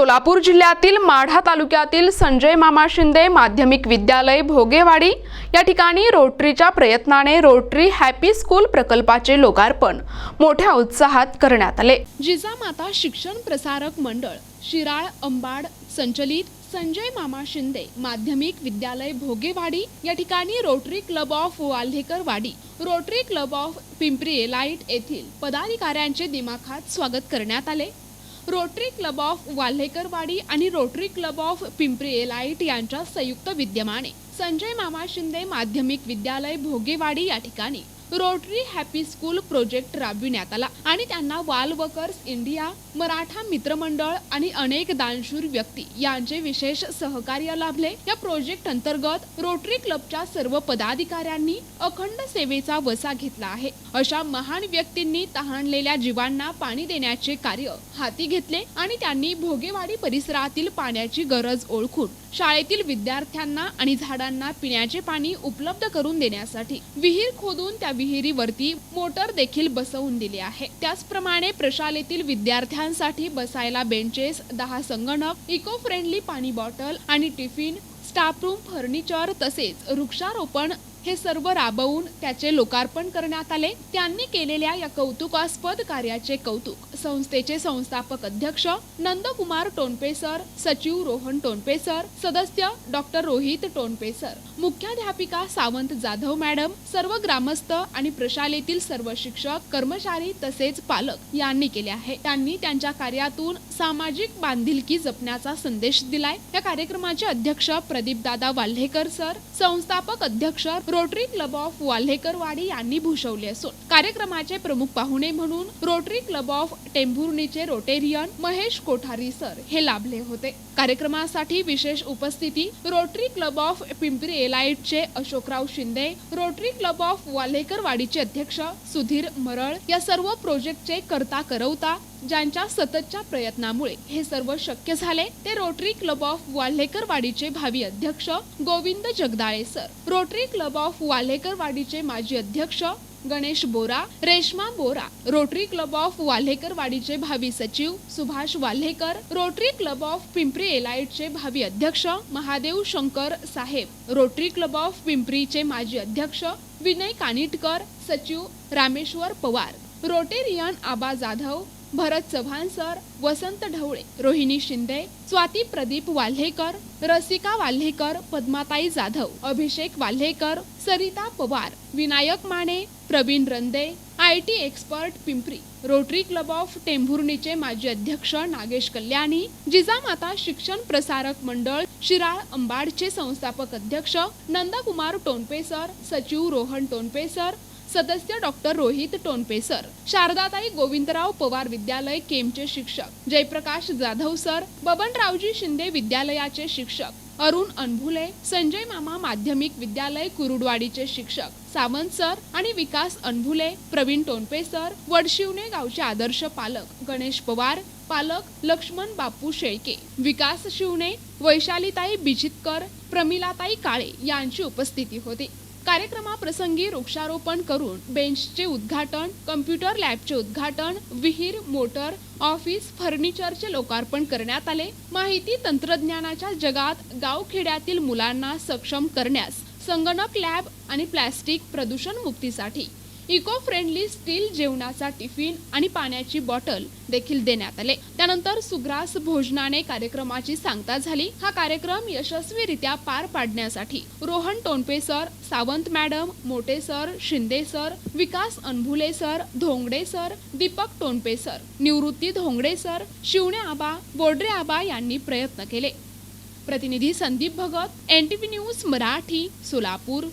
सोलापूर जिल्ह्यातील माढा तालुक्यातील संजय मामा शिंदे माध्यमिक विद्यालय भोगेवाडी या ठिकाणी रोटरीच्या प्रयत्नाने रोटरी हॅपी स्कूल प्रकल्पाचे लोकार्पण मोठ्या उत्साहात करण्यात आले. जिजामाता शिक्षण प्रसारक मंडळ शिराळ अंबाड संचलित संजय मामा शिंदे माध्यमिक विद्यालय भोगेवाडी या ठिकाणी rotary club of Walhekarwadi Rotary Club of Pimpri elite येथील पदाधिकाऱ्यांचे दिमाखात स्वागत करण्यात आले. रोटरी क्लब ऑफ वाल्हेकरवाडी आणि Rotary Club of Pimpri elite यांच्या संयुक्त विद्यमाने संजय मामा शिंदे माध्यमिक विद्यालय भोगेवाडी या ठिकाणी रोटरी हॅपी स्कूल प्रोजेक्ट राबविण्यात आला. आणि त्यांना वाल वर्कर्स इंडिया मराठा मित्रमंडळ आणि अनेक दानशूर व्यक्ती यांचे विशेष सहकार्य लाभले. या प्रोजेक्ट अंतर्गत रोटरी क्लबच्या सर्व पदाधिकाऱ्यांनी अखंड सेवेचा वसा घेतला आहे. अशा महान व्यक्तींनी तहानलेल्या जीवांना पाणी देण्याचे कार्य हाती घेतले आणि त्यांनी भोगेवाडी परिसरातील पाण्याची गरज ओळखून शाळेतील विद्यार्थ्यांना आणि झाडांना पिण्याचे पाणी उपलब्ध करून देण्यासाठी विहीर खोदून त्या विहिरीवरती मोटर देखील बसवून दिली आहे. त्याचप्रमाणे प्रशालेतील विद्यार्थ्यांसाठी बसायला बेंचेस दहा संगणक इको फ्रेंडली पाणी बॉटल आणि टिफिन स्टाफ रूम फर्निचर तसेच वृक्षारोपण हे सर्व राबवून त्याचे लोकार्पण करण्यात आले. त्यांनी केलेल्या या कौतुकास्पद कार्याचे कौतुक संस्थेचे संस्थापक अध्यक्ष नंदकुमार टोनपे सर सचिव रोहन टोनपे सर सदस्य डॉक्टर रोहित टोनपे सर. मुख्याध्यापिका सावंत जाधव मॅडम सर्व ग्रामस्थ आणि प्रशालेतील सर्व शिक्षक कर्मचारी तसेच पालक यांनी केले आहे. त्यांनी त्यांच्या कार्यातून सामाजिक बांधिलकी जपण्याचा संदेश दिलाय. या कार्यक्रमाचे अध्यक्ष प्रदीप दादा वाल्हेकर सर संस्थापक अध्यक्ष रोटरी क्लब ऑफ वाल्हेकरवाडी यांनी भूषवले असून कार्यक्रमाचे प्रमुख पाहुणे म्हणून रोटरी क्लब ऑफ टेंभुर्णीचे रोटेरियन महेश कोठारी सर हे लाभले होते. कार्यक्रमासाठी विशेष उपस्थिती Rotary club of Pimpri एलाइटचे Ashokrao Shinde Rotary Club of वाल्हेकरवाडीचे अध्यक्ष सुधीर मरळ या सर्व प्रोजेक्टचे करता करवता ज्यांच्या सततच्या प्रयत्नामुळे हे सर्व शक्य झाले ते रोटरी क्लब ऑफ वाल्हेकरवाडीचे भावी अध्यक्ष Govind Jagdale sir. Rotary Club of वाल्हेकरवाडीचे माजी अध्यक्ष Ganesh Bora Reshma Bora Rotary Club of वाल्हेकरवाडीचे भावी सचिव Subhash Walhekar Rotary Club of Pimpri एलाइटचे भावी अध्यक्ष महादेव शंकर साहेब रोटरी क्लब ऑफ पिंपरीचे माजी अध्यक्ष विनय कानिटकर सचिव Rameshwar Pawar Rotarian Aba Jadhav Bharat Chavan sir Vasant Dhawale Rohini Shinde Swati Pradeep Walhekar Rasika Walhekar Padmatai Jadhav Abhishek Walhekar Sarita Pawar Vinayak Mane Pravin Rande I T expert Pimpri Rotary Club of टेंभुर्णीचे माजी अध्यक्ष नागेश कल्याणी जिजामाता शिक्षण प्रसारक मंडळ शिराळ अंबाडचे संस्थापक अध्यक्ष Nandkumar Tonpe sir सचिव Rohan Tonpe sir सदस्य doctor Rohit Tonpe sir शारदाताई गोविंदराव पवार विद्यालय केमचे शिक्षक जयप्रकाश जाधव सर बबनरावजी शिंदे विद्यालयाचे शिक्षक अरुण अनभुले संजय मामा माध्यमिक विद्यालय कुरुडवाडीचे शिक्षक सावंत सर आणि विकास अनभुले प्रवीण टोनपे सर वडशिवणे गावचे आदर्श पालक गणेश पवार पालक लक्ष्मण बापू शेळके विकास शिवणे वैशालीताई बिजितकर प्रमिलाताई काळे यांची उपस्थिती होती. कार्यक्रमाप्रसंगी वृक्षारोपण करून बेंचचे उद्घाटन कम्प्युटर लॅबचे उद्घाटन विहीर मोटर ऑफिस फर्निचरचे लोकार्पण करण्यात आले. माहिती तंत्रज्ञानाच्या जगात गावखेड्यातील मुलांना सक्षम करण्यास संगणक लॅब आणि प्लॅस्टिक प्रदूषण मुक्तीसाठी इको फ्रेंडली स्टील जेवणाचा टिफिन आणि पाण्याची बॉटल देखील देण्यात आले. त्यानंतर सुग्रास भोजनाने कार्यक्रमाची सांगता झाली. हा कार्यक्रम यशस्वीरित्या पार पाडण्यासाठी Rohan Tonape sir Sawant madam Mote sir Shinde sir Vikas Anbhule sir Dhongade sir Deepak Tonape sir Nivrutti Dhongade sir Shivane Aba Bodare Aba यांनी प्रयत्न केले. प्रतिनिधी संदीप भगत एनटीव्ही न्यूज मराठी सोलापूर.